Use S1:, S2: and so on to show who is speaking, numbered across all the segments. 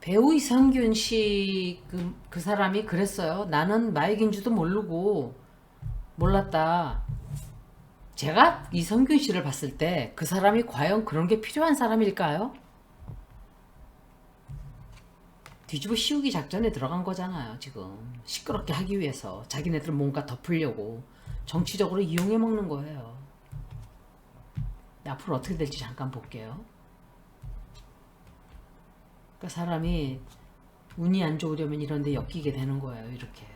S1: 배우 이성균 씨 그 그 사람이 그랬어요. 나는 마액인 줄도 모르고 몰랐다. 제가 이성균 씨를 봤을 때 그 사람이 과연 그런 게 필요한 사람일까요? 뒤집어 씌우기 작전에 들어간 거잖아요, 지금. 시끄럽게 하기 위해서. 자기네들 뭔가 덮으려고. 정치적으로 이용해 먹는 거예요. 앞으로 어떻게 될지 잠깐 볼게요. 그러니까 사람이 운이 안 좋으려면 이런 데 엮이게 되는 거예요, 이렇게.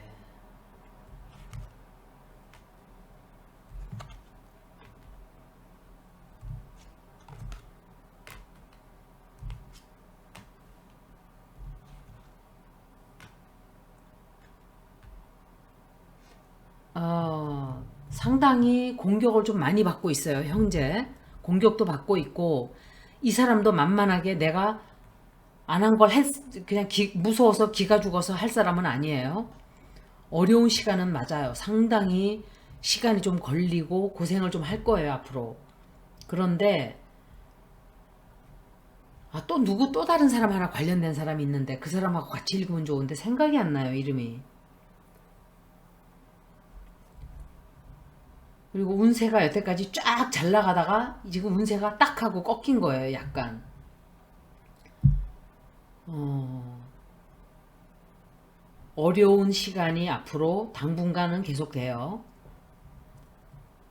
S1: 어, 상당히 공격을 좀 많이 받고 있어요, 형제. 공격도 받고 있고, 이 사람도 만만하게 내가 안 한 걸 했, 그냥 기- 무서워서 기가 죽어서 할 사람은 아니에요. 어려운 시간은 맞아요. 상당히 시간이 좀 걸리고 고생을 좀 할 거예요, 앞으로. 그런데, 아, 또 누구 또 다른 사람 하나 관련된 사람이 있는데 그 사람하고 같이 읽으면 좋은데 생각이 안 나요, 이름이. 그리고 운세가 여태까지 쫙 잘 나가다가 지금 운세가 딱 하고 꺾인 거예요, 약간. 어, 어려운 시간이 앞으로 당분간은 계속돼요.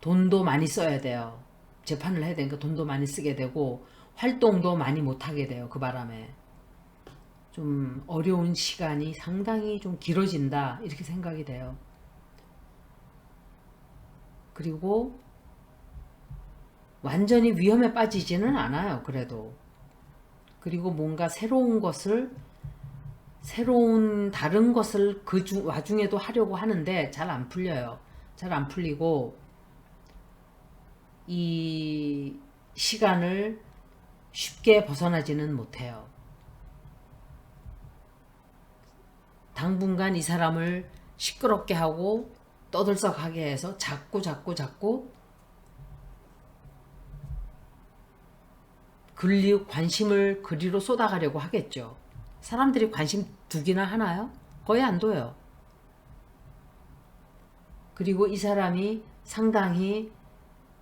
S1: 돈도 많이 써야 돼요. 재판을 해야 되니까 돈도 많이 쓰게 되고, 활동도 많이 못하게 돼요, 그 바람에. 좀 어려운 시간이 상당히 좀 길어진다, 이렇게 생각이 돼요. 그리고 완전히 위험에 빠지지는 않아요. 그래도. 그리고 뭔가 새로운 것을 새로운 다른 것을 그 중, 와중에도 하려고 하는데 잘 안 풀려요. 잘 안 풀리고 이 시간을 쉽게 벗어나지는 못해요. 당분간 이 사람을 시끄럽게 하고 떠들썩하게 해서 자꾸 자꾸 자꾸 근리 관심을 그리로 쏟아가려고 하겠죠. 사람들이 관심 두기나 하나요? 거의 안 둬요. 그리고 이 사람이 상당히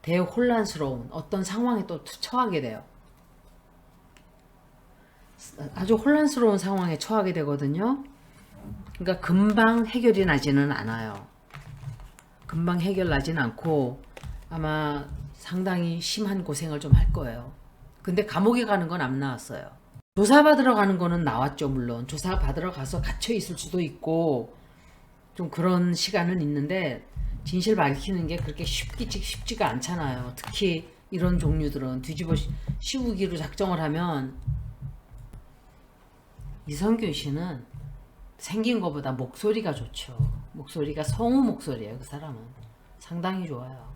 S1: 대혼란스러운 어떤 상황에 또 처하게 돼요. 아주 혼란스러운 상황에 처하게 되거든요. 그러니까 금방 해결이 나지는 않아요. 금방 해결 나진 않고 아마 상당히 심한 고생을 좀 할 거예요. 근데 감옥에 가는 건 안 나왔어요. 조사받으러 가는 거는 나왔죠, 물론. 조사받으러 가서 갇혀 있을 수도 있고 좀 그런 시간은 있는데 진실 밝히는 게 그렇게 쉽기 쉽지가 않잖아요. 특히 이런 종류들은 뒤집어 씌- 씌우기로 작정을 하면 이성균 씨는 생긴 것보다 목소리가 좋죠. 목소리가 성우 목소리예요. 그 사람은 상당히 좋아요.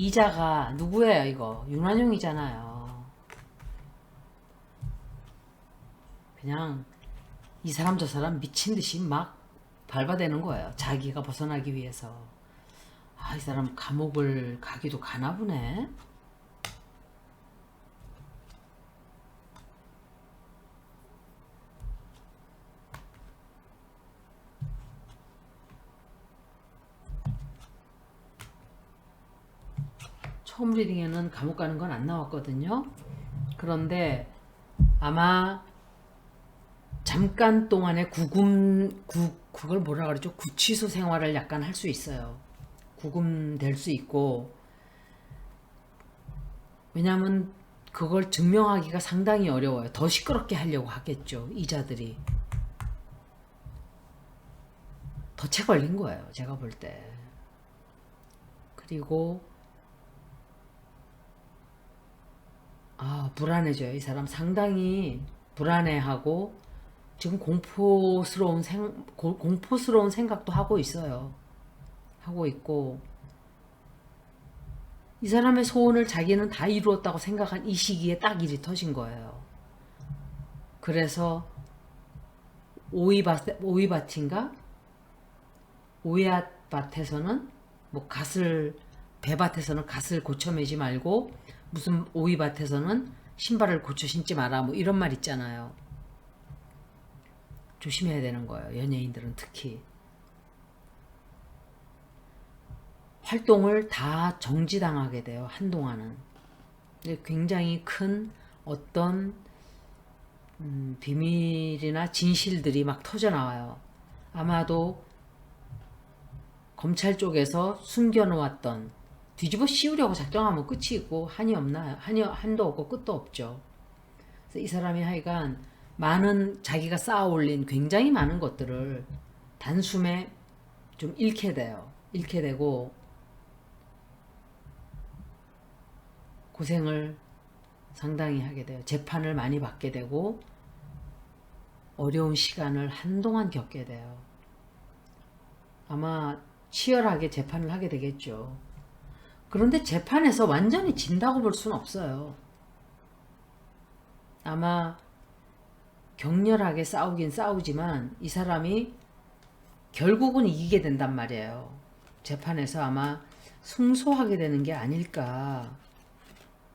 S1: 이자가 누구예요? 이거 윤환용이잖아요. 그냥 이 사람 저 사람 미친 듯이 막 밟아대는 거예요. 자기가 벗어나기 위해서. 아, 이 사람 감옥을 가기도 가나 보네. 처음 리딩에는 감옥 가는 건 안 나왔거든요. 그런데 아마 잠깐 동안의 구금 구 그걸 뭐라 그러죠? 구치소 생활을 약간 할 수 있어요. 구금될 수 있고 왜냐하면 그걸 증명하기가 상당히 어려워요. 더 시끄럽게 하려고 하겠죠. 이자들이 덫에 걸린 거예요. 제가 볼 때. 그리고 아, 불안해져요. 이 사람 상당히 불안해하고 지금 공포스러운 생, 고- 공포스러운 생각도 하고 있어요. 하고 있고 이 사람의 소원을 자기는 다 이루었다고 생각한 이 시기에 딱 일이 터진 거예요. 그래서 오이밭 오이밭인가 오이밭에서는 뭐 갓을 배밭에서는 갓을 고쳐 매지 말고 무슨 오이밭에서는 신발을 고쳐 신지 마라 뭐 이런 말 있잖아요. 조심해야 되는 거예요. 연예인들은 특히. 활동을 다 정지당하게 돼요. 한동안은. 굉장히 큰 어떤 음, 비밀이나 진실들이 막 터져 나와요. 아마도 검찰 쪽에서 숨겨놓았던 뒤집어 씌우려고 작정하면 끝이고 한이 없나요? 한이 한도 없고 끝도 없죠. 그래서 이 사람이 하여간 많은 자기가 쌓아 올린 굉장히 많은 것들을 단숨에 좀 잃게 돼요. 잃게 되고 고생을 상당히 하게 돼요. 재판을 많이 받게 되고 어려운 시간을 한동안 겪게 돼요. 아마 치열하게 재판을 하게 되겠죠. 그런데 재판에서 완전히 진다고 볼 수는 없어요. 아마 격렬하게 싸우긴 싸우지만 이 사람이 결국은 이기게 된단 말이에요. 재판에서 아마 승소하게 되는 게 아닐까.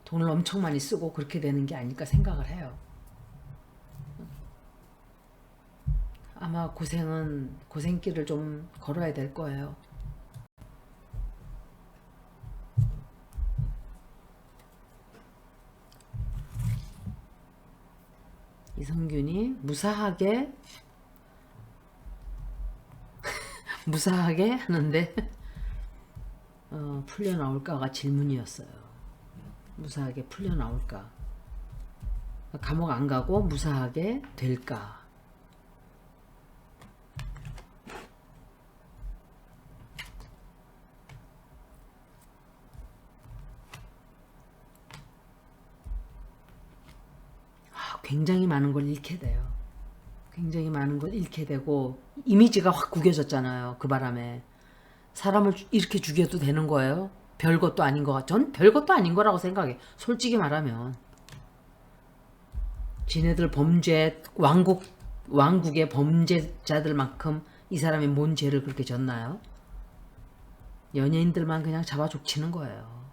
S1: 돈을 엄청 많이 쓰고 그렇게 되는 게 아닐까 생각을 해요. 아마 고생은 고생길을 좀 걸어야 될 거예요. 이성균이 무사하게 무사하게 하는데 어, 풀려 나올까가 질문이었어요. 무사하게 풀려 나올까? 감옥 안 가고 무사하게 될까? 굉장히 많은 걸 잃게 돼요. 굉장히 많은 걸 잃게 되고 이미지가 확 구겨졌잖아요. 그 바람에 사람을 주- 이렇게 죽여도 되는 거예요? 별것도 아닌 것 같. 전 별것도 아닌 거라고 생각해. 솔직히 말하면 지네들 범죄 왕국 왕국의 범죄자들만큼 이 사람이 뭔 죄를 그렇게 졌나요? 연예인들만 그냥 잡아 족치는 거예요.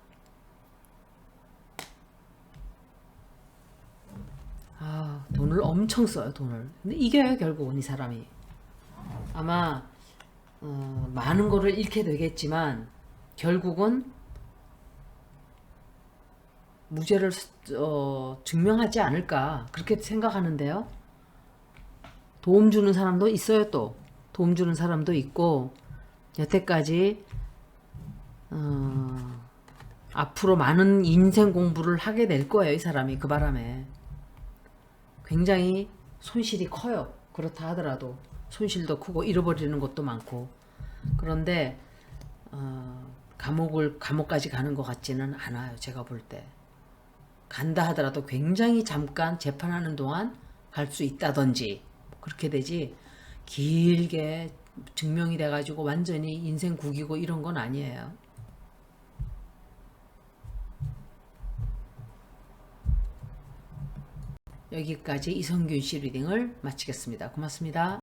S1: 아, 돈을 엄청 써요, 돈을. 근데 이겨요, 결국은 이 사람이. 아마, 어, 많은 거를 잃게 되겠지만, 결국은, 무죄를, 어, 증명하지 않을까, 그렇게 생각하는데요. 도움 주는 사람도 있어요, 또. 도움 주는 사람도 있고, 여태까지, 어, 앞으로 많은 인생 공부를 하게 될 거예요, 이 사람이. 그 바람에. 굉장히 손실이 커요. 그렇다 하더라도 손실도 크고 잃어버리는 것도 많고 그런데 어, 감옥을 감옥까지 가는 것 같지는 않아요. 제가 볼 때 간다 하더라도 굉장히 잠깐 재판하는 동안 갈 수 있다든지 그렇게 되지 길게 증명이 돼가지고 완전히 인생 구기고 이런 건 아니에요. 여기까지 이성균 씨 리딩을 마치겠습니다. 고맙습니다.